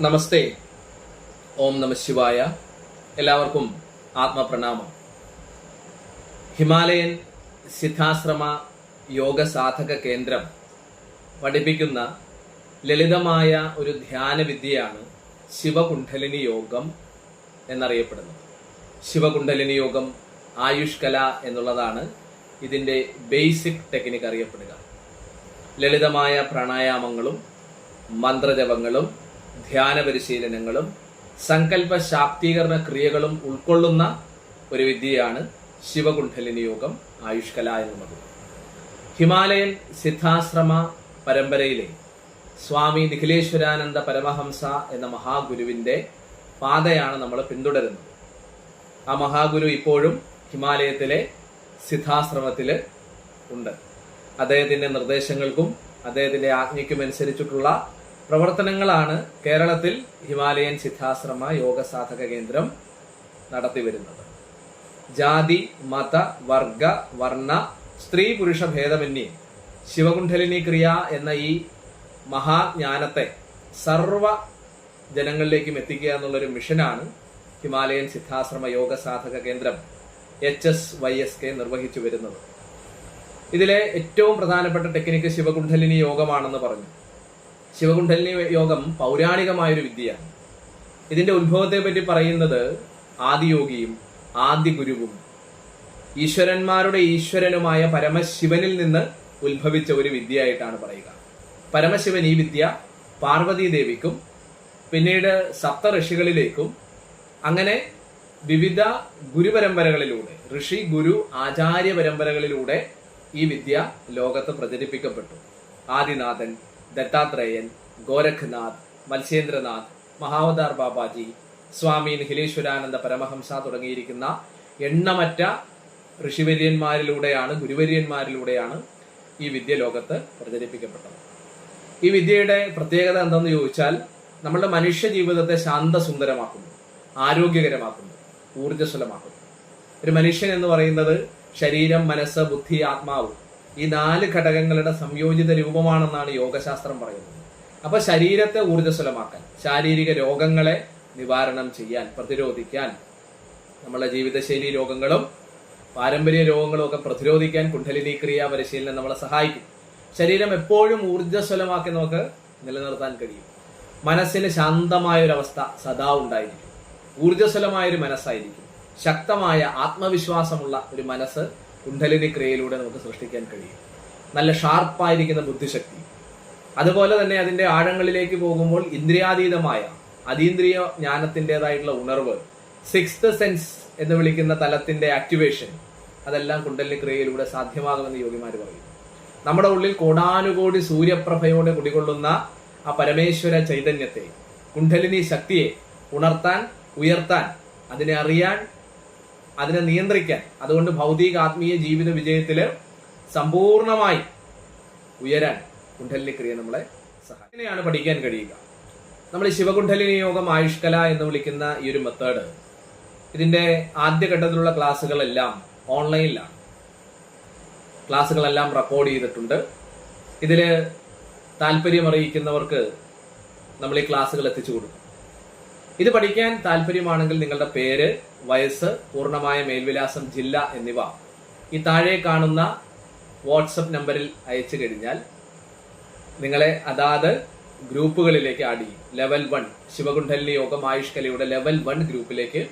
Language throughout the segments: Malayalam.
നമസ്തേ. ഓം നമ ശിവായ. എല്ലാവർക്കും ആത്മപ്രണാമം. ഹിമാലയൻ സിദ്ധാശ്രമ യോഗ സാധക കേന്ദ്രം പഠിപ്പിക്കുന്ന ലളിതമായ ഒരു ധ്യാനവിദ്യയാണ് വിദ്യയാണ് ശിവകുണ്ഡലിനി യോഗം എന്നറിയപ്പെടുന്നത്. ശിവകുണ്ഠലിനി യോഗം ആയുഷ് കല എന്നുള്ളതാണ് ഇതിന്റെ ബേസിക് ടെക്നിക്ക് അറിയപ്പെടുക. ലളിതമായ പ്രാണായാമങ്ങളും മന്ത്രജപങ്ങളും ധ്യാന പരിശീലനങ്ങളും സങ്കല്പ ശാക്തീകരണ ക്രിയകളും ഉൾക്കൊള്ളുന്ന ഒരു വിദ്യയാണ് ശിവകുണ്ഠലിനി യോഗം ആയുഷ്കല എന്നുള്ളത് ഹിമാലയൻ സിദ്ധാശ്രമ പരമ്പരയിലെ സ്വാമി നിഖിലേശ്വരാനന്ദ പരമഹംസ എന്ന മഹാഗുരുവിന്റെ പാതയാണ് നമ്മൾ പിന്തുടരുന്നത്. ആ മഹാഗുരു ഇപ്പോഴും ഹിമാലയത്തിലെ സിദ്ധാശ്രമത്തിൽ ഉണ്ട്. അദ്ദേഹത്തിന്റെ നിർദ്ദേശങ്ങൾക്കും അദ്ദേഹത്തിന്റെ ആജ്ഞയ്ക്കും അനുസരിച്ചിട്ടുള്ള പ്രവർത്തനങ്ങളാണ് കേരളത്തിൽ ഹിമാലയൻ സിദ്ധാശ്രമ യോഗ സാധക കേന്ദ്രം നടത്തിവരുന്നത്. ജാതി മത വർഗ വർണ സ്ത്രീ പുരുഷ ഭേദമന്യേ ശിവകുണ്ഠലിനി ക്രിയ എന്ന ഈ മഹാജ്ഞാനത്തെ സർവ ജനങ്ങളിലേക്കും എത്തിക്കുക എന്നുള്ളൊരു മിഷനാണ് Himalayan Siddhashrama Yoga Sadhaka Kendram H S Y S K നിർവഹിച്ചു വരുന്നത് ഇതിലെ ഏറ്റവും പ്രധാനപ്പെട്ട ടെക്നിക്ക് ശിവകുണ്ഠലിനി യോഗമാണെന്ന് പറഞ്ഞു. ശിവകുണ്ഡലിനി യോഗം പൗരാണികമായൊരു വിദ്യയാണ്. ഇതിന്റെ ഉത്ഭവത്തെ പറ്റി പറയുന്നത് ആദിയോഗിയും ആദ്യ ഗുരുവും ഈശ്വരന്മാരുടെ ഈശ്വരനുമായ പരമശിവനിൽ നിന്ന് ഉത്ഭവിച്ച ഒരു വിദ്യയായിട്ടാണ് പറയുക. പരമശിവൻ ഈ വിദ്യ പാർവതീ ദേവിക്കും പിന്നീട് സപ്ത ഋഷികളിലേക്കും അങ്ങനെ വിവിധ ഗുരുപരമ്പരകളിലൂടെ ഋഷി ഗുരു ആചാര്യ പരമ്പരകളിലൂടെ ഈ വിദ്യ ലോകത്ത് പ്രചരിപ്പിക്കപ്പെട്ടു. ആദിനാഥൻ ദത്താത്രേയൻ ഗോരഖ്നാഥ് മത്സ്യേന്ദ്രനാഥ് മഹാവതാർ ബാബാജി സ്വാമി നിഖിലേശ്വരാനന്ദ പരമഹംസ തുടങ്ങിയിരിക്കുന്ന എണ്ണമറ്റ ഋഷിവര്യന്മാരിലൂടെയാണ് ഗുരുവര്യന്മാരിലൂടെയാണ് ഈ വിദ്യ ലോകത്ത് പ്രചരിപ്പിക്കപ്പെട്ടത്. ഈ വിദ്യയുടെ പ്രത്യേകത എന്തെന്ന് ചോദിച്ചാൽ നമ്മളുടെ മനുഷ്യ ജീവിതത്തെ ശാന്തസുന്ദരമാക്കുന്നു ആരോഗ്യകരമാക്കുന്നു ഊർജസ്വലമാക്കുന്നു. ഒരു മനുഷ്യൻ എന്ന് പറയുന്നത് ശരീരം മനസ്സ് ബുദ്ധി ആത്മാവ്. ഈ നാല് ഘടകങ്ങളുടെ സംയോജിത രൂപമാണെന്നാണ് യോഗശാസ്ത്രം പറയുന്നത്. അപ്പൊ ശരീരത്തെ ഊർജസ്വലമാക്കാൻ ശാരീരിക രോഗങ്ങളെ നിവാരണം ചെയ്യാൻ പ്രതിരോധിക്കാൻ നമ്മളെ ജീവിതശൈലി രോഗങ്ങളും പാരമ്പര്യ രോഗങ്ങളും ഒക്കെ പ്രതിരോധിക്കാൻ കുണ്ഠലിനി ക്രിയ പരിശീലനം നമ്മളെ സഹായിക്കും. ശരീരം എപ്പോഴും ഊർജസ്വലമാക്കി നമുക്ക് നിലനിർത്താൻ കഴിയും. മനസ്സിന് ശാന്തമായ ഒരു അവസ്ഥ സദാ ഉണ്ടായിരിക്കും. ഊർജസ്വലമായ ഒരു മനസ്സായിരിക്കും. ശക്തമായ ആത്മവിശ്വാസമുള്ള ഒരു മനസ്സ് കുണ്ഡലിനി ക്രിയയിലൂടെ നമുക്ക് സൃഷ്ടിക്കാൻ കഴിയും. നല്ല ഷാർപ്പായിരിക്കുന്ന ബുദ്ധിശക്തി. അതുപോലെ തന്നെ അതിന്റെ ആഴങ്ങളിലേക്ക് പോകുമ്പോൾ ഇന്ദ്രിയാതീതമായ അതീന്ദ്രിയ ജ്ഞാനത്തിന്റെതായിട്ടുള്ള ഉണർവ് സിക്സ്ത് സെൻസ് എന്ന് വിളിക്കുന്ന തലത്തിന്റെ ആക്ടിവേഷൻ അതെല്ലാം കുണ്ടലിനി ക്രിയയിലൂടെ സാധ്യമാകുമെന്ന് യോഗിമാർ പറയും നമ്മുടെ ഉള്ളിൽ കോടാനുകോടി സൂര്യപ്രഭയോടെ കുടികൊള്ളുന്ന ആ പരമേശ്വര ചൈതന്യത്തെ കുണ്ഡലിനി ശക്തിയെ ഉണർത്താൻ ഉയർത്താൻ അതിനെ അറിയാൻ അതിനെ നിയന്ത്രിക്കാൻ. അതുകൊണ്ട് ഭൗതിക ആത്മീയ ജീവിത വിജയത്തിൽ സമ്പൂർണമായി ഉയരാൻ കുണ്ഡലിനി ക്രിയ നമ്മളെ സഹായിനെയാണ് പഠിക്കാൻ കഴിയുക. നമ്മൾ ശിവകുണ്ഠലിനി യോഗം ആയുഷ്കല എന്ന് വിളിക്കുന്ന ഈ ഒരു മെത്തേഡ് ഇതിന്റെ ആദ്യഘട്ടത്തിലുള്ള ക്ലാസ്സുകളെല്ലാം ഓൺലൈനിലാണ്. ക്ലാസ്സുകളെല്ലാം റെക്കോർഡ് ചെയ്തിട്ടുണ്ട്. ഇതിൽ താല്പര്യം അറിയിക്കുന്നവർക്ക് നമ്മൾ ഈ ക്ലാസ്സുകൾ എത്തിച്ചു കൊടുക്കും. ഇത് പഠിക്കാൻ താല്പര്യമാണെങ്കിൽ നിങ്ങളുടെ പേര് വയസ്സ് പൂർണമായ മേൽവിലാസം ജില്ല എന്നിവ ഈ താഴെ കാണുന്ന വാട്സപ്പ് നമ്പറിൽ അയച്ചു കഴിഞ്ഞാൽ നിങ്ങളെ അതാത് ഗ്രൂപ്പുകളിലേക്ക് ആഡ് ചെയ്യും. ലെവൽ വൺ ശിവകുണ്ഠലിനി യോഗം ആയുഷ് കലയുടെ ലെവൽ വൺ ഗ്രൂപ്പിലേക്ക്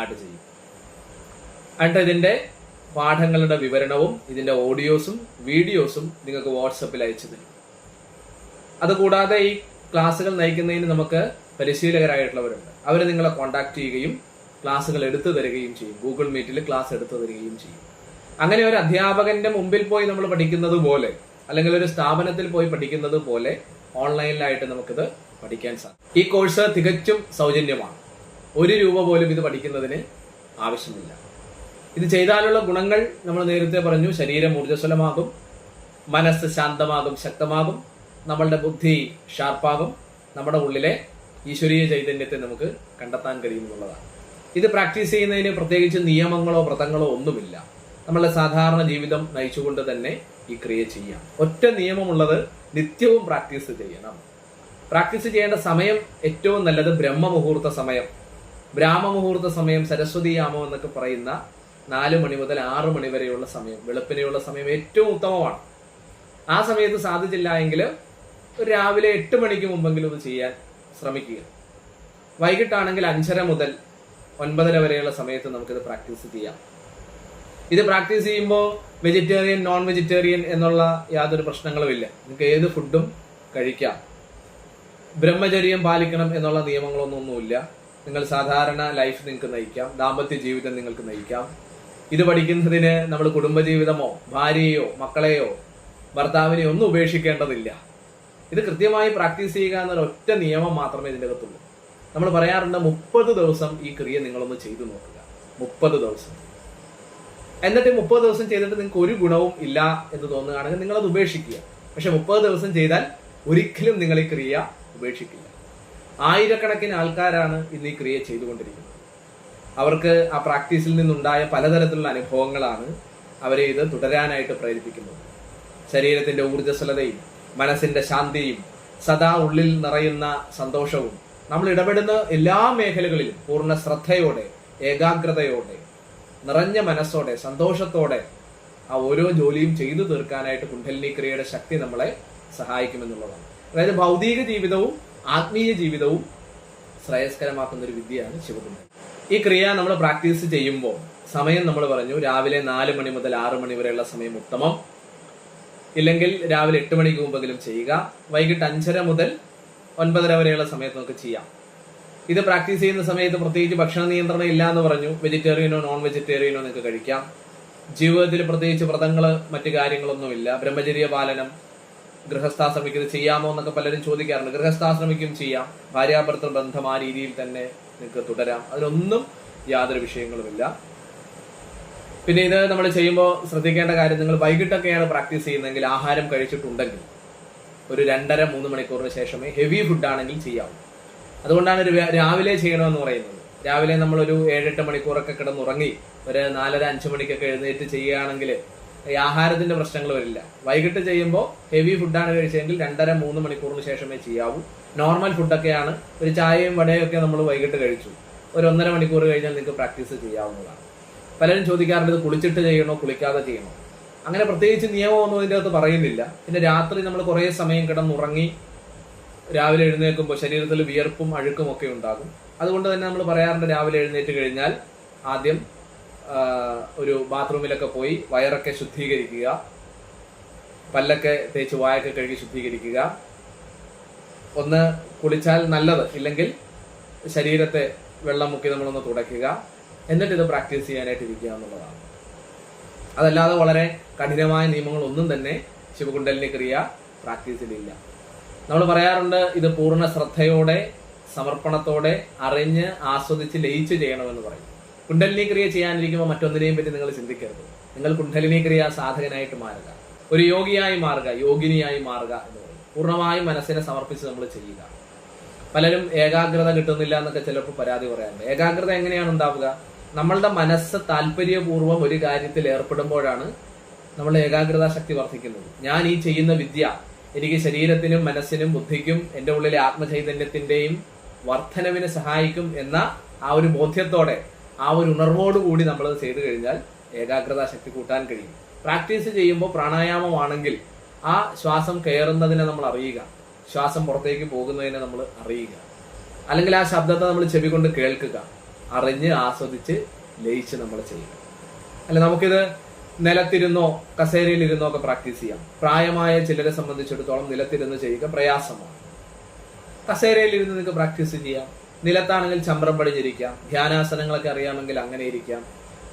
ആഡ് ചെയ്യും. എന്നിട്ട് ഇതിന്റെ പാഠങ്ങളുടെ വിവരണവും ഇതിന്റെ ഓഡിയോസും വീഡിയോസും നിങ്ങൾക്ക് വാട്സപ്പിൽ അയച്ചു തരും. അതുകൂടാതെ ഈ ക്ലാസ്സുകൾ നയിക്കുന്നതിന് നമുക്ക് പരിശീലകരായിട്ടുള്ളവരുണ്ട്. അവർ നിങ്ങളെ കോൺടാക്ട് ചെയ്യുകയും ക്ലാസ്സുകൾ എടുത്തു തരികയും ചെയ്യും. ഗൂഗിൾ മീറ്റിൽ ക്ലാസ് എടുത്തു തരികയും ചെയ്യും. അങ്ങനെ ഒരു അധ്യാപകന്റെ മുമ്പിൽ പോയി നമ്മൾ പഠിക്കുന്നത് പോലെ അല്ലെങ്കിൽ ഒരു സ്ഥാപനത്തിൽ പോയി പഠിക്കുന്നത് പോലെ ഓൺലൈനിലായിട്ട് നമുക്കിത് പഠിക്കാൻ സാധിക്കും. ഈ കോഴ്സ് തികച്ചും സൗജന്യമാണ്. ഒരു രൂപ പോലും ഇത് പഠിക്കുന്നതിന് ആവശ്യമില്ല. ഇത് ചെയ്താലുള്ള ഗുണങ്ങൾ നമ്മൾ നേരത്തെ പറഞ്ഞു ശരീരം ഊർജസ്വലമാകും മനസ്സ് ശാന്തമാകും ശക്തമാകും നമ്മളുടെ ബുദ്ധി ഷാർപ്പാകും നമ്മുടെ ഉള്ളിലെ ഈശ്വരീയ ചൈതന്യത്തെ നമുക്ക് കണ്ടെത്താൻ കഴിയുമെന്നുള്ളതാണ്. ഇത് പ്രാക്ടീസ് ചെയ്യുന്നതിന് പ്രത്യേകിച്ച് നിയമങ്ങളോ വ്രതങ്ങളോ ഒന്നുമില്ല. നമ്മളെ സാധാരണ ജീവിതം നയിച്ചുകൊണ്ട് തന്നെ ഈ ക്രിയ ചെയ്യാം. ഒറ്റ നിയമമുള്ളത് നിത്യവും പ്രാക്ടീസ് ചെയ്യണം. പ്രാക്ടീസ് ചെയ്യേണ്ട സമയം ഏറ്റവും നല്ലത് ബ്രഹ്മമുഹൂർത്ത സമയം. ബ്രാഹ്മമുഹൂർത്ത സമയം സരസ്വതി യാമം എന്നൊക്കെ പറയുന്ന നാല് മണി മുതൽ ആറ് മണി വരെയുള്ള സമയം വെളുപ്പിനെയുള്ള സമയം ഏറ്റവും ഉത്തമമാണ്. ആ സമയത്ത് സാധിച്ചില്ല എങ്കിൽ രാവിലെ എട്ട് മണിക്ക് മുമ്പെങ്കിലും ഇത് ചെയ്യാൻ ശ്രമിക്കുക. വൈകിട്ടാണെങ്കിൽ അഞ്ചര മുതൽ ഒൻപതര വരെയുള്ള സമയത്ത് നമുക്കിത് പ്രാക്ടീസ് ചെയ്യാം. ഇത് പ്രാക്ടീസ് ചെയ്യുമ്പോൾ വെജിറ്റേറിയൻ നോൺ വെജിറ്റേറിയൻ എന്നുള്ള യാതൊരു പ്രശ്നങ്ങളും ഇല്ല നിങ്ങൾക്ക് ഏത് ഫുഡും കഴിക്കാം. ബ്രഹ്മചര്യം പാലിക്കണം എന്നുള്ള നിയമങ്ങളൊന്നൊന്നുമില്ല നിങ്ങൾ സാധാരണ ലൈഫ് നിങ്ങൾക്ക് നയിക്കാം. ദാമ്പത്യ ജീവിതം നിങ്ങൾക്ക് നയിക്കാം. ഇത് പഠിക്കുന്നതിന് നമ്മൾ കുടുംബജീവിതമോ ഭാര്യയോ മക്കളെയോ ഭർത്താവിനെയോ ഒന്നും ഉപേക്ഷിക്കേണ്ടതില്ല. ഇത് കൃത്യമായി പ്രാക്ടീസ് ചെയ്യുക എന്നൊരു ഒറ്റ നിയമം മാത്രമേ ഇതിന്റെ അകത്തുള്ളൂ. നമ്മൾ പറയാറുണ്ട് മുപ്പത് ദിവസം ഈ ക്രിയ നിങ്ങളൊന്ന് ചെയ്തു നോക്കുക. മുപ്പത് ദിവസം. എന്നിട്ട് മുപ്പത് ദിവസം ചെയ്തിട്ട് നിങ്ങൾക്ക് ഒരു ഗുണവും ഇല്ല എന്ന് തോന്നുകയാണെങ്കിൽ നിങ്ങളത് ഉപേക്ഷിക്കുക. പക്ഷെ മുപ്പത് ദിവസം ചെയ്താൽ ഒരിക്കലും നിങ്ങൾ ഈ ക്രിയ ഉപേക്ഷിക്കില്ല. ആയിരക്കണക്കിന് ആൾക്കാരാണ് ഇന്ന് ഈ ക്രിയ ചെയ്തുകൊണ്ടിരിക്കുന്നത്. അവർക്ക് ആ പ്രാക്ടീസിൽ നിന്നുണ്ടായ പലതരത്തിലുള്ള അനുഭവങ്ങളാണ് അവരെ ഇത് തുടരാനായിട്ട് പ്രേരിപ്പിക്കുന്നത്. ശരീരത്തിന്റെ ഊർജസ്വലതയും മനസ്സിന്റെ ശാന്തിയും സദാ ഉള്ളിൽ നിറയുന്ന സന്തോഷവും. നമ്മൾ ഇടപെടുന്ന എല്ലാ മേഖലകളിലും പൂർണ ശ്രദ്ധയോടെ ഏകാഗ്രതയോടെ നിറഞ്ഞ മനസ്സോടെ സന്തോഷത്തോടെ ആ ഓരോ ജോലിയും ചെയ്തു തീർക്കാനായിട്ട് കുണ്ഡലിനി ക്രിയയുടെ ശക്തി നമ്മളെ സഹായിക്കുമെന്നുള്ളതാണ്. അതായത് ഭൗതിക ജീവിതവും ആത്മീയ ജീവിതവും ശ്രേയസ്കരമാക്കുന്ന ഒരു വിദ്യയാണ് ശിവകുണ്ഡലി ഈ ക്രിയ നമ്മൾ പ്രാക്ടീസ് ചെയ്യുമ്പോൾ സമയം നമ്മൾ പറഞ്ഞു രാവിലെ നാല് മണി മുതൽ ആറ് മണി വരെയുള്ള സമയം ഉത്തമം. ഇല്ലെങ്കിൽ രാവിലെ എട്ട് മണിക്ക് മുമ്പെങ്കിലും ചെയ്യുക. വൈകിട്ട് അഞ്ചര മുതൽ ഒൻപതര വരെയുള്ള സമയത്ത് നമുക്ക് ചെയ്യാം. ഇത് പ്രാക്ടീസ് ചെയ്യുന്ന സമയത്ത് പ്രത്യേകിച്ച് ഭക്ഷണ നിയന്ത്രണം ഇല്ല എന്ന് പറഞ്ഞു. വെജിറ്റേറിയനോ നോൺ വെജിറ്റേറിയനോ നിങ്ങൾക്ക് കഴിക്കാം. ജീവിതത്തിൽ പ്രത്യേകിച്ച് വ്രതങ്ങൾ മറ്റു കാര്യങ്ങളൊന്നുമില്ല. ബ്രഹ്മചര്യ പാലനം ഗൃഹസ്ഥാശ്രമിക്ക് ഇത് ചെയ്യാമോ എന്നൊക്കെ പലരും ചോദിക്കാറുണ്ട്. ഗൃഹസ്ഥാശ്രമിക്കും ചെയ്യാം. ഭാര്യാഭർത്തൃ ബന്ധം ആ രീതിയിൽ തന്നെ നിങ്ങൾക്ക് തുടരാം. അതിനൊന്നും യാതൊരു വിഷയങ്ങളുമില്ല. പിന്നെ ഇത് നമ്മൾ ചെയ്യുമ്പോൾ ശ്രദ്ധിക്കേണ്ട കാര്യം നിങ്ങൾ വൈകിട്ടൊക്കെയാണ് പ്രാക്ടീസ് ചെയ്യുന്നതെങ്കിൽ ആഹാരം കഴിച്ചിട്ടുണ്ടെങ്കിൽ ഒരു രണ്ടര മൂന്ന് മണിക്കൂറിന് ശേഷമേ ഹെവി ഫുഡ് ആണെങ്കിൽ ചെയ്യാവൂ. അതുകൊണ്ടാണ് രാവിലെ ചെയ്യണമെന്ന് പറയുന്നത്. രാവിലെ നമ്മളൊരു ഏഴെട്ട് മണിക്കൂറൊക്കെ കിടന്നുറങ്ങി ഒരു നാലര അഞ്ച് മണിക്കൊക്കെ എഴുന്നേറ്റ് ചെയ്യുകയാണെങ്കിൽ ഈ ആഹാരത്തിന്റെ പ്രശ്നങ്ങൾ വരില്ല. വൈകിട്ട് ചെയ്യുമ്പോൾ ഹെവി ഫുഡാണ് കഴിച്ചതെങ്കിൽ രണ്ടര മൂന്ന് മണിക്കൂറിന് ശേഷമേ ചെയ്യാവൂ. നോർമൽ ഫുഡൊക്കെയാണ് ഒരു ചായയും വടയും ഒക്കെ നമ്മൾ വൈകിട്ട് കഴിച്ചു. ഒരു ഒന്നര മണിക്കൂർ കഴിഞ്ഞാൽ നിങ്ങൾക്ക് പ്രാക്ടീസ് ചെയ്യാവുന്നതാണ്. പലരും ചോദിക്കാറുണ്ട് ഇത് കുളിച്ചിട്ട് ചെയ്യണോ കുളിക്കാതെ ചെയ്യണോ? അങ്ങനെ പ്രത്യേകിച്ച് നിയമമൊന്നും ഇതിന്റെ അകത്ത് പറയുന്നില്ല. പിന്നെ രാത്രി നമ്മൾ കുറേ സമയം കിടന്നുറങ്ങി രാവിലെ എഴുന്നേൽക്കുമ്പോൾ ശരീരത്തിൽ വിയർപ്പും അഴുക്കും ഒക്കെ ഉണ്ടാകും. അതുകൊണ്ട് തന്നെ നമ്മൾ പറയാറുണ്ട് രാവിലെ എഴുന്നേറ്റ് കഴിഞ്ഞാൽ ആദ്യം ഒരു ബാത്റൂമിലൊക്കെ പോയി വയറൊക്കെ ശുദ്ധീകരിക്കുക. പല്ലൊക്കെ തേച്ച് വായൊക്കെ കഴുകി ശുദ്ധീകരിക്കുക. ഒന്ന് കുളിച്ചാൽ നല്ലത്. ഇല്ലെങ്കിൽ ശരീരത്തെ വെള്ളം മുക്കി നമ്മളൊന്ന് തുടയ്ക്കുക. എന്നിട്ട് ഇത് പ്രാക്ടീസ് ചെയ്യാനായിട്ട് ഇരിക്കുക എന്നുള്ളതാണ്. അതല്ലാതെ വളരെ കഠിനമായ നിയമങ്ങളൊന്നും തന്നെ ശിവകുണ്ടലിനി ക്രിയ പ്രാക്ടീസിലില്ല നമ്മൾ പറയാറുണ്ട് ഇത് പൂർണ ശ്രദ്ധയോടെ സമർപ്പണത്തോടെ അറിഞ്ഞ് ആസ്വദിച്ച് ലയിച്ച് ചെയ്യണമെന്ന് പറയും. കുണ്ടലിനി ക്രിയ ചെയ്യാനിരിക്കുമ്പോൾ മറ്റൊന്നിനെയും പറ്റി നിങ്ങൾ ചിന്തിക്കരുത്. നിങ്ങൾ കുണ്ടലിനി ക്രിയ സാധകനായിട്ട് മാറുക. ഒരു യോഗിയായി മാറുക യോഗിനിയായി മാറുക എന്ന് പറയും. പൂർണമായും മനസ്സിനെ സമർപ്പിച്ച് നമ്മൾ ചെയ്യുക. പലരും ഏകാഗ്രത കിട്ടുന്നില്ല എന്നൊക്കെ ചിലപ്പോൾ പരാതി പറയാറുണ്ട്. ഏകാഗ്രത എങ്ങനെയാണ് ഉണ്ടാവുക? നമ്മളുടെ മനസ്സ് താല്പര്യപൂർവം ഒരു കാര്യത്തിൽ ഏർപ്പെടുമ്പോഴാണ് നമ്മൾ ഏകാഗ്രത ശക്തി വർദ്ധിക്കുന്നത്. ഞാൻ ഈ ചെയ്യുന്ന വിദ്യ എനിക്ക് ശരീരത്തിനും മനസ്സിനും ബുദ്ധിക്കും എന്റെ ഉള്ളിലെ ആത്മചൈതന്യത്തിന്റെയും വർധനവിന് സഹായിക്കും എന്ന ആ ഒരു ബോധ്യത്തോടെ ആ ഒരു ഉണർവോടുകൂടി കൂടി നമ്മൾ ചെയ്തു കഴിഞ്ഞാൽ ഏകാഗ്രത ശക്തി കൂട്ടാൻ കഴിയും. പ്രാക്ടീസ് ചെയ്യുമ്പോൾ പ്രാണായാമമാണെങ്കിൽ ആ ശ്വാസം കയറുന്നതിനെ നമ്മൾ അറിയുക. ശ്വാസം പുറത്തേക്ക് പോകുന്നതിനെ നമ്മൾ അറിയുക. അല്ലെങ്കിൽ ആ ശബ്ദത്തെ നമ്മൾ ചെവി കൊണ്ട് കേൾക്കുക. അറിഞ്ഞ് ആസ്വദിച്ച് ലയിച്ച് നമ്മൾ ചെയ്യണം. അല്ല നമുക്കിത് നിലത്തിരുന്നോ കസേരയിലിരുന്നോ ഒക്കെ പ്രാക്ടീസ് ചെയ്യാം. പ്രായമായ ചിലരെ സംബന്ധിച്ചിടത്തോളം നിലത്തിരുന്ന് ചെയ്യുക പ്രയാസമാണ്. കസേരയിലിരുന്ന് നിങ്ങൾക്ക് പ്രാക്ടീസ് ചെയ്യാം. നിലത്താണെങ്കിൽ ചമ്രം പടിഞ്ഞിരിക്കാം. ധ്യാനാസനങ്ങളൊക്കെ അറിയാമെങ്കിൽ അങ്ങനെ ഇരിക്കാം.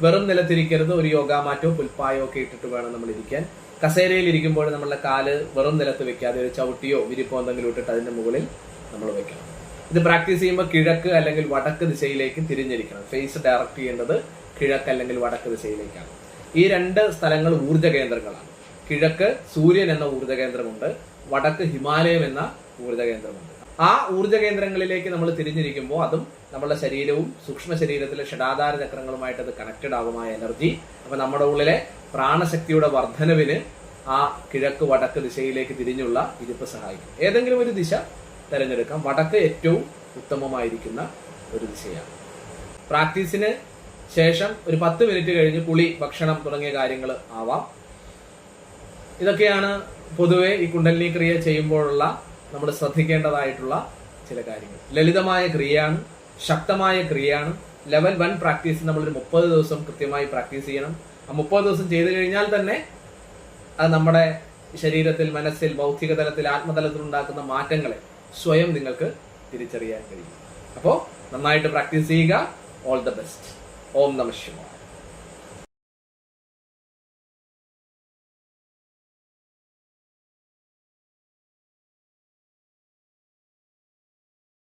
വെറും നിലത്തിരിക്കരുത് ഒരു യോഗാമാറ്റോ പുൽപ്പായോ ഒക്കെ ഇട്ടിട്ട് വേണം നമ്മൾ ഇരിക്കാൻ. കസേരയിൽ ഇരിക്കുമ്പോൾ നമ്മളുടെ കാൽ വെറും നിലത്ത് വെക്കാതെ ഒരു ചവിട്ടിയോ വിരിപ്പോ എന്തെങ്കിലും ഇട്ടിട്ട് അതിന്റെ മുകളിൽ നമ്മൾ വെക്കണം. ഇത് പ്രാക്ടീസ് ചെയ്യുമ്പോൾ കിഴക്ക് അല്ലെങ്കിൽ വടക്ക് ദിശയിലേക്ക് തിരിഞ്ഞിരിക്കണം. ഫേസ് ഡയറക്റ്റ് ചെയ്യേണ്ടത് കിഴക്ക് അല്ലെങ്കിൽ വടക്ക് ദിശയിലേക്കാണ്. ഈ രണ്ട് സ്ഥലങ്ങൾ ഊർജ കേന്ദ്രങ്ങളാണ്. കിഴക്ക് സൂര്യൻ എന്ന ഊർജ കേന്ദ്രമുണ്ട് വടക്ക് ഹിമാലയം എന്ന ഊർജ കേന്ദ്രമുണ്ട്. ആ ഊർജ കേന്ദ്രങ്ങളിലേക്ക് നമ്മൾ തിരിഞ്ഞിരിക്കുമ്പോൾ അതും നമ്മുടെ ശരീരവും സൂക്ഷ്മ ശരീരത്തിലെ ഷഡാധാര ചക്രങ്ങളുമായിട്ട് അത് കണക്റ്റഡ് ആകുമായ എനർജി അപ്പൊ നമ്മുടെ ഉള്ളിലെ പ്രാണശക്തിയുടെ വർധനവിന് ആ കിഴക്ക് വടക്ക് ദിശയിലേക്ക് തിരിഞ്ഞുള്ള ഇരിപ്പ് സഹായിക്കും. ഏതെങ്കിലും ഒരു ദിശ തിരഞ്ഞെടുക്കാം. വടക്ക് ഏറ്റവും ഉത്തമമായിരിക്കുന്ന ഒരു ദിശയാണ്. പ്രാക്ടീസിന് ശേഷം ഒരു പത്ത് മിനിറ്റ് കഴിഞ്ഞ് കുളി ഭക്ഷണം തുടങ്ങിയ കാര്യങ്ങൾ ആവാം. ഇതൊക്കെയാണ് പൊതുവെ ഈ കുണ്ടലിനി ക്രിയ ചെയ്യുമ്പോഴുള്ള നമ്മൾ ശ്രദ്ധിക്കേണ്ടതായിട്ടുള്ള ചില കാര്യങ്ങൾ. ലളിതമായ ക്രിയയാണ് ശക്തമായ ക്രിയയാണ്. ലെവൽ വൺ പ്രാക്ടീസ് നമ്മളൊരു മുപ്പത് ദിവസം കൃത്യമായി പ്രാക്ടീസ് ചെയ്യണം. ആ മുപ്പത് ദിവസം ചെയ്തു കഴിഞ്ഞാൽ തന്നെ അത് നമ്മുടെ ശരീരത്തിൽ മനസ്സിൽ ഭൗതിക തലത്തിൽ ആത്മതലത്തിൽ ഉണ്ടാക്കുന്ന മാറ്റങ്ങളെ സ്വയം നിങ്ങൾക്ക് തിരിച്ചറിയാൻ കഴിയും. അപ്പോൾ നന്നായിട്ട് പ്രാക്ടീസ് ചെയ്യുക. ഓൾ ദ ബെസ്റ്റ് ഓം നമ